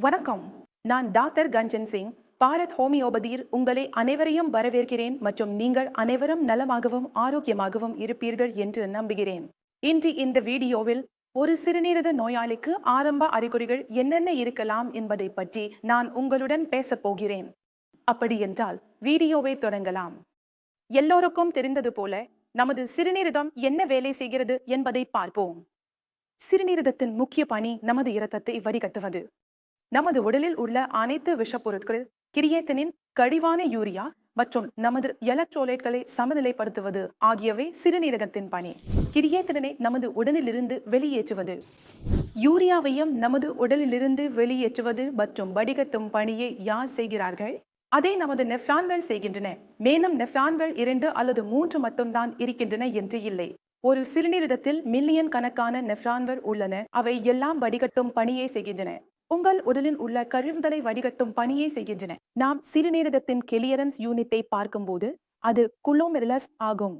வணக்கம். நான் டாக்டர் கஞ்சன் சிங். பாரத் ஹோமியோபதியில் உங்களை அனைவரையும் வரவேற்கிறேன் மற்றும் நீங்கள் அனைவரும் நலமாகவும் ஆரோக்கியமாகவும் இருப்பீர்கள் என்று நம்புகிறேன். இன்று இந்த வீடியோவில் ஒரு சிறுநீரக நோயாளிக்கு ஆரம்ப அறிகுறிகள் என்னென்ன இருக்கலாம் என்பதை பற்றி நான் உங்களுடன் பேசப் போகிறேன். அப்படியென்றால் வீடியோவை தொடங்கலாம். எல்லோருக்கும் தெரிந்தது போல நமது சிறுநீரகம் என்ன வேலை செய்கிறது என்பதை பார்ப்போம். சிறுநீரகத்தின் முக்கிய பணி நமது இரத்தத்தை வடிகட்டுவது. நமது உடலில் உள்ள அனைத்து விஷப்பொருட்கள் கிரியேத்தனின் கடிவான யூரியா மற்றும் நமது எலக்ட்ரோலைட்களை சமநிலைப்படுத்துவது ஆகியவை சிறுநீரகத்தின் பணி. கிரியேத்தனை நமது உடலிலிருந்து வெளியேற்றுவது. யூரியாவையும் நமது உடலிலிருந்து வெளியேற்றுவது மற்றும் வடிகட்டும் பணியை யார் செய்கிறார்கள்? அதை நமது நெஃபான்கள் செய்கின்றன. மேலும் நெஃபான்கள் இரண்டு அல்லது மூன்று மட்டும்தான் இருக்கின்றன என்று இல்லை. ஒரு சிறுநீரகத்தில் மில்லியன் கணக்கான நெஃப்ரான்கள் உள்ளன. அவை எல்லாம் வடிகட்டும் பணியை செய்கின்றன. உங்கள் உடலில் உள்ள கழிவுகளை வடிகட்டும் பணியை செய்கின்றன. நாம் சிறுநீரகத்தின் கிளியரன்ஸ் யூனிட்டை பார்க்கும்போது அது குளோமெரலஸ் ஆகும்.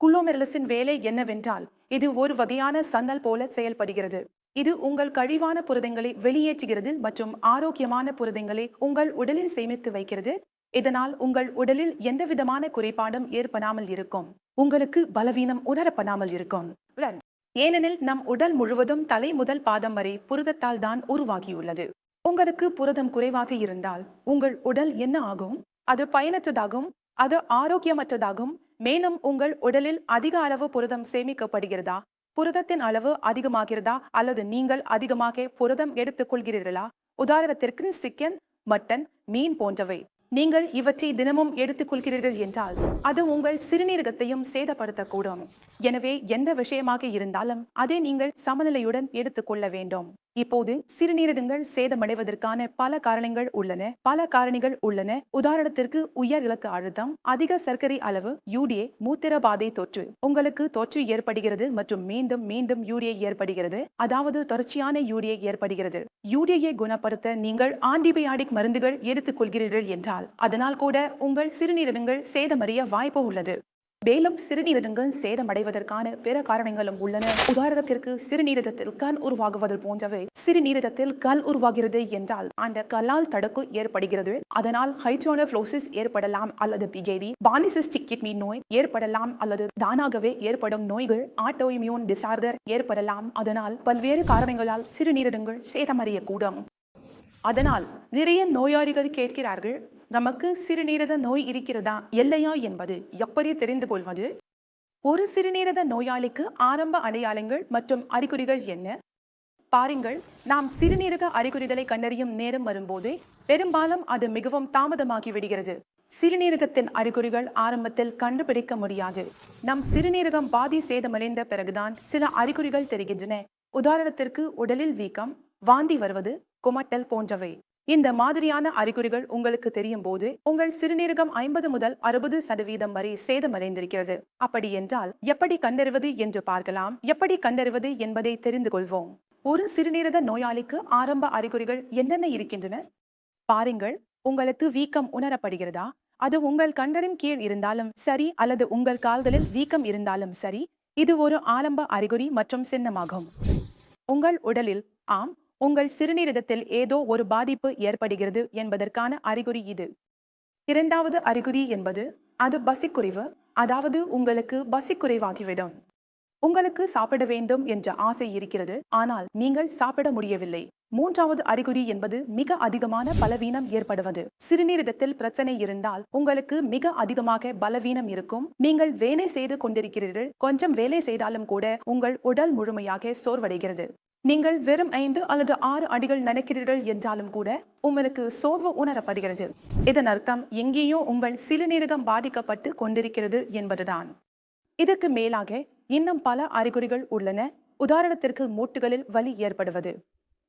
குளோமெரலஸின் வேலை என்னவென்றால் இது ஒரு வகையான சன்னல் போல செயல்படுகிறது. இது உங்கள் கழிவான புரதங்களை வெளியேற்றுகிறது மற்றும் ஆரோக்கியமான புரதங்களை உங்கள் உடலில் சேமித்து வைக்கிறது. இதனால் உங்கள் உடலில் எந்த விதமான குறைபாடும் ஏற்படாமல் இருக்கும். உங்களுக்கு பலவீனம் உணரப்படாமல் இருக்கும். உடன். ஏனெனில் நம் உடல் முழுவதும் தலை முதல் பாதம் வரை புரதத்தால் தான் உருவாகியுள்ளது. உங்களுக்கு புரதம் குறைவாக இருந்தால் உங்கள் உடல் என்ன ஆகும்? அது பயனற்றதாகும் அது ஆரோக்கியமற்றதாகும் மேலும் உங்கள் உடலில் அதிக அளவு புரதம் சேமிக்கப்படுகிறதா? புரதத்தின் அளவு அதிகமாகிறதா? அல்லது நீங்கள் அதிகமாக புரதம் எடுத்துக்கொள்கிறீர்களா? உதாரணத்திற்கு சிக்கன் மட்டன் மீன் போன்றவை. நீங்கள் இவற்றை தினமும் எடுத்துக்கொள்கிறீர்கள் என்றால் அது உங்கள் சிறுநீரகத்தையும் சேதப்படுத்தக்கூடும். எனவே எந்த விஷயமாக இருந்தாலும் அதை நீங்கள் சமநிலையுடன் எடுத்துக்கொள்ள வேண்டும். இப்போது சிறுநீரகங்கள் சேதமடைவதற்கான பல காரணங்கள் உள்ளன. பல காரணிகள் உள்ளன. உதாரணத்திற்கு உயர் இலக்கு அழுத்தம் அதிக சர்க்கரை அளவு யூடிஏ மூத்திரபாதை தொற்று. உங்களுக்கு தொற்று ஏற்படுகிறது மற்றும் மீண்டும் மீண்டும் யூரியை ஏற்படுகிறது. அதாவது தொடர்ச்சியான யூரியை ஏற்படுகிறது. யூரியை குணப்படுத்த நீங்கள் ஆன்டிபயாடிக் மருந்துகள் எடுத்துக்கொள்கிறீர்கள் என்றால் அதனால் கூட உங்கள் சிறுநீரகங்கள் சேதமடைய வாய்ப்பு உள்ளது. மேலும் சிறுநீரகங்கள் சேதமடைவதற்கான பிற காரணங்களும் உள்ளன. உதாரணத்திற்கு சிறுநீரகத்தில் கல் உருவாகுவது போன்றவை. சிறுநீரகத்தில் கல் உருவாகிறது என்றால் அந்த கல்லால் தடுக்கு ஏற்படுகிறது. அதனால் ஹைட்ரோனோஃப்ளோசிஸ் ஏற்படலாம் அல்லது பிஜேவி பாலிசிஸ்டிக் கிட்னி நோய் ஏற்படலாம் அல்லது தானாகவே ஏற்படும் நோய்கள் ஆட்டோ இம்யூன் டிசார்டர் ஏற்படலாம். அதனால் பல்வேறு காரணங்களால் சிறுநீரகங்கள் சேதமடையக்கூடும். அதனால் நிறைய நோயாளிகள் கேட்கிறார்கள் நமக்கு சிறுநீரக நோய் இருக்கிறதா இல்லையா என்பது எப்படி தெரிந்து கொள்வது? ஒரு சிறுநீரக நோயாளிக்கு ஆரம்ப அடையாளங்கள் மற்றும் அறிகுறிகள் என்ன? பாருங்கள் நாம் சிறுநீரக அறிகுறிகளை கண்டறியும் நேரம் வரும்போது பெரும்பாலும் அது மிகவும் தாமதமாகி விடுகிறது. சிறுநீரகத்தின் அறிகுறிகள் ஆரம்பத்தில் கண்டுபிடிக்க முடியாது. நம் சிறுநீரகம் பாதி சேதமடைந்த பிறகுதான் சில அறிகுறிகள் தெரிகின்றன. உதாரணத்திற்கு உடலில் வீக்கம் வாந்தி வருவது குமட்டல் போன்றவை. இந்த மாதிரியான அறிகுறிகள் உங்களுக்கு தெரியும் போது உங்கள் சிறுநீரகம் ஐம்பது முதல் அறுபது சதவீதம் வரை சேதமடைந்திருக்கிறது. அப்படி என்றால் எப்படி கண்டறிவது என்று பார்க்கலாம். எப்படி கண்டறிவது என்பதை தெரிந்து கொள்வோம். ஒரு சிறுநீரக நோயாளிக்கு ஆரம்ப அறிகுறிகள் என்னென்ன இருக்கின்றன? பாருங்கள். உங்களுக்கு வீக்கம் உணரப்படுகிறதா? அது உங்கள் கண்டரின் கீழ் இருந்தாலும் சரி அல்லது உங்கள் கால்களில் வீக்கம் இருந்தாலும் சரி இது ஒரு ஆரம்ப அறிகுறி மற்றும் சின்னமாகும். உங்கள் உடலில் ஆம் உங்கள் சிறுநீரகத்தில் ஏதோ ஒரு பாதிப்பு ஏற்படுகிறது என்பதற்கான அறிகுறி இது. இரண்டாவது அறிகுறி என்பது அது பசிக்குறைவு அதாவது உங்களுக்கு பசிக்குறைவாகிவிடும். உங்களுக்கு சாப்பிட வேண்டும் என்ற ஆசை இருக்கிறது ஆனால் நீங்கள் சாப்பிட முடியவில்லை. மூன்றாவது அறிகுறி என்பது மிக அதிகமான பலவீனம் ஏற்படுவது. சிறுநீரகத்தில் பிரச்சனை இருந்தால் உங்களுக்கு மிக அதிகமாக பலவீனம் இருக்கும். நீங்கள் வேலை செய்து கொண்டிருக்கிறீர்கள் கொஞ்சம் வேலை செய்தாலும் கூட உங்கள் உடல் முழுமையாக சோர்வடைகிறது. நீங்கள் வெறும் ஐந்து அல்லது ஆறு அடிகள் நடக்கிறீர்கள் என்றாலும் கூட உங்களுக்கு சோர்வு உணரப்படுகிறது. இதன் அர்த்தம் எங்கேயோ உங்கள் சிறுநீரகம் பாதிக்கப்பட்டு கொண்டிருக்கிறது என்பதுதான். இதற்கு மேலாக இன்னும் பல அறிகுறிகள் உள்ளன. உதாரணத்திற்கு மூட்டுகளில் வலி ஏற்படுவது.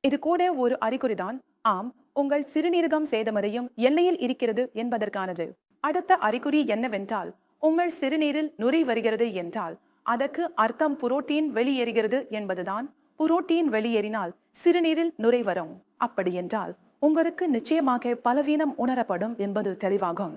இது கூட ஒரு அறிகுறிதான். ஆம் உங்கள் சிறுநீரகம் சேதமடையும் எல்லையில் இருக்கிறது என்பதற்கானது. அடுத்த அறிகுறி என்னவென்றால் உங்கள் சிறுநீரில் நுரை வருகிறது என்றால் அதற்கு அர்த்தம் புரோட்டீன் வெளியேறுகிறது என்பதுதான் புரோட்டீன் வெளியேறினால் சிறுநீரில் நுரை வரும். அப்படி என்றால் உங்களுக்கு நிச்சயமாக பலவீனம் உணரப்படும் என்பது தெளிவாகும்.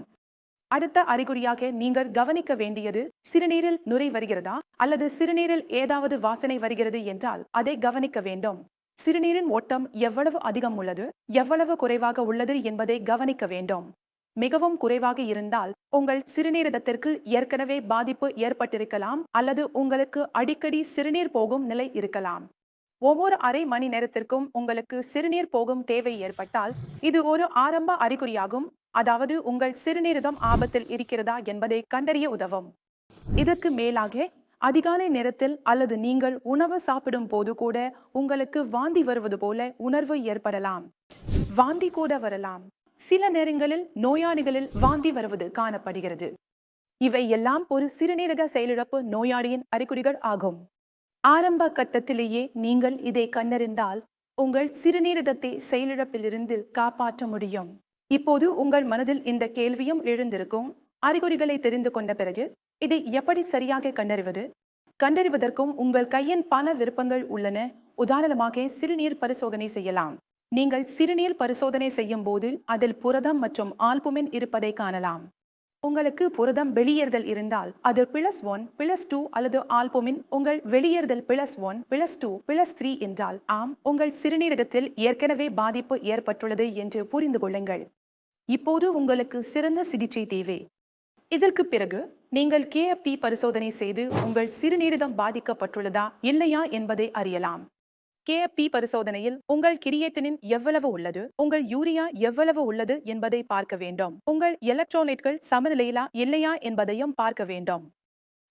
அடுத்த அறிகுறியாக நீங்கள் கவனிக்க வேண்டியது சிறுநீரில் நுரை வருகிறதா? அல்லது சிறுநீரில் ஏதாவது வாசனை வருகிறது என்றால் அதை கவனிக்க வேண்டும். சிறுநீரின் ஓட்டம் எவ்வளவு அதிகம் உள்ளது? எவ்வளவு குறைவாக உள்ளது என்பதை கவனிக்க வேண்டும். மிகவும் குறைவாக இருந்தால் உங்கள் சிறுநீரகத்திற்கு ஏற்கனவே பாதிப்பு ஏற்பட்டிருக்கலாம் அல்லது உங்களுக்கு அடிக்கடி சிறுநீர் போகும் நிலை இருக்கலாம். ஒவ்வொரு அரை மணி நேரத்திற்கும் உங்களுக்கு சிறுநீர் போகும் தேவை ஏற்பட்டால் இது ஒரு ஆரம்ப அறிகுறியாகும். அதாவது உங்கள் சிறுநீரகம் ஆபத்தில் இருக்கிறதா என்பதை கண்டறிய உதவும். இதற்கு மேலாக அதிகாலை நேரத்தில் அல்லது நீங்கள் உணவு சாப்பிடும் போது கூட உங்களுக்கு வாந்தி வருவது போல உணர்வு ஏற்படலாம். வாந்தி கூட வரலாம். சில நேரங்களில் நோயாளிகளில் வாந்தி வருவது காணப்படுகிறது. இவை எல்லாம் ஒரு சிறுநீரக செயலிழப்பு நோயாளியின் அறிகுறிகள் ஆகும். ஆரம்ப கட்டத்திலேயே நீங்கள் இதை கண்டறிந்தால் உங்கள் சிறுநீரகத்தை செயலிழப்பிலிருந்து காப்பாற்ற முடியும். இப்போது உங்கள் மனதில் இந்த கேள்வியும் எழுந்திருக்கும். அறிகுறிகளை தெரிந்து கொண்ட பிறகு இதை எப்படி சரியாக கண்டறிவது? கண்டறிவதற்கும் உங்கள் கையின் பல விருப்பங்கள் உள்ளன. உதாரணமாக சிறுநீர் பரிசோதனை செய்யலாம். நீங்கள் சிறுநீர் பரிசோதனை செய்யும் போது அதில் புரதம் மற்றும் ஆல்புமின் இருப்பதை காணலாம். உங்களுக்கு புரதம் வெளியேறுதல் இருந்தால் அது பிளஸ் ஒன் பிளஸ் டூ அல்லது ஆல்போமின் உங்கள் வெளியேறுதல் plus one plus two plus three என்றால் ஆம் உங்கள் சிறுநீரகத்தில் ஏற்கனவே பாதிப்பு ஏற்பட்டுள்ளது என்று புரிந்து கொள்ளுங்கள். இப்போது உங்களுக்கு சிறந்த சிகிச்சை தேவை. இதற்கு பிறகு நீங்கள் கேஎஃப்டி பரிசோதனை செய்து உங்கள் சிறுநீரகம் பாதிக்கப்பட்டுள்ளதா இல்லையா என்பதை அறியலாம். கேஎஃப்டி பரிசோதனையில் உங்கள் கிரியேட்டினின் எவ்வளவு உள்ளது? உங்கள் யூரியா எவ்வளவு உள்ளது என்பதை பார்க்க வேண்டும். உங்கள் எலக்ட்ரோலைட்கள் சமநிலையிலா இல்லையா என்பதையும் பார்க்க வேண்டும்.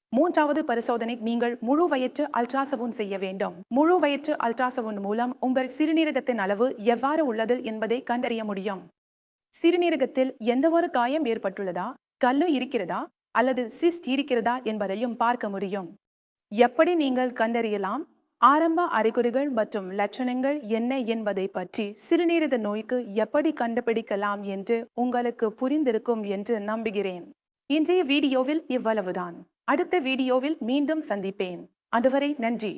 மூன்றாவது பரிசோதனை நீங்கள் முழு வயிற்று அல்ட்ராசவுண்ட் செய்ய வேண்டும். முழு வயிற்று அல்ட்ராசவுண்ட் மூலம் உங்கள் சிறுநீரகத்தின் அளவு எவ்வாறு உள்ளது என்பதை கண்டறிய முடியும். சிறுநீரகத்தில் எந்த ஒரு காயம் ஏற்பட்டுள்ளதா? கல்லு இருக்கிறதா? அல்லது சிஸ்ட் இருக்கிறதா என்பதையும் பார்க்க முடியும். எப்படி நீங்கள் கண்டறியலாம்? ஆரம்ப அறிகுறிகள் மற்றும் லட்சணங்கள் என்ன என்பதை பற்றி சிறுநீரக நோய்க்கு எப்படி கண்டுபிடிக்கலாம் என்று உங்களுக்கு புரிந்திருக்கும் என்று நம்புகிறேன். இன்றைய வீடியோவில் இவ்வளவுதான். அடுத்த வீடியோவில் மீண்டும் சந்திப்பேன். அதுவரை நன்றி.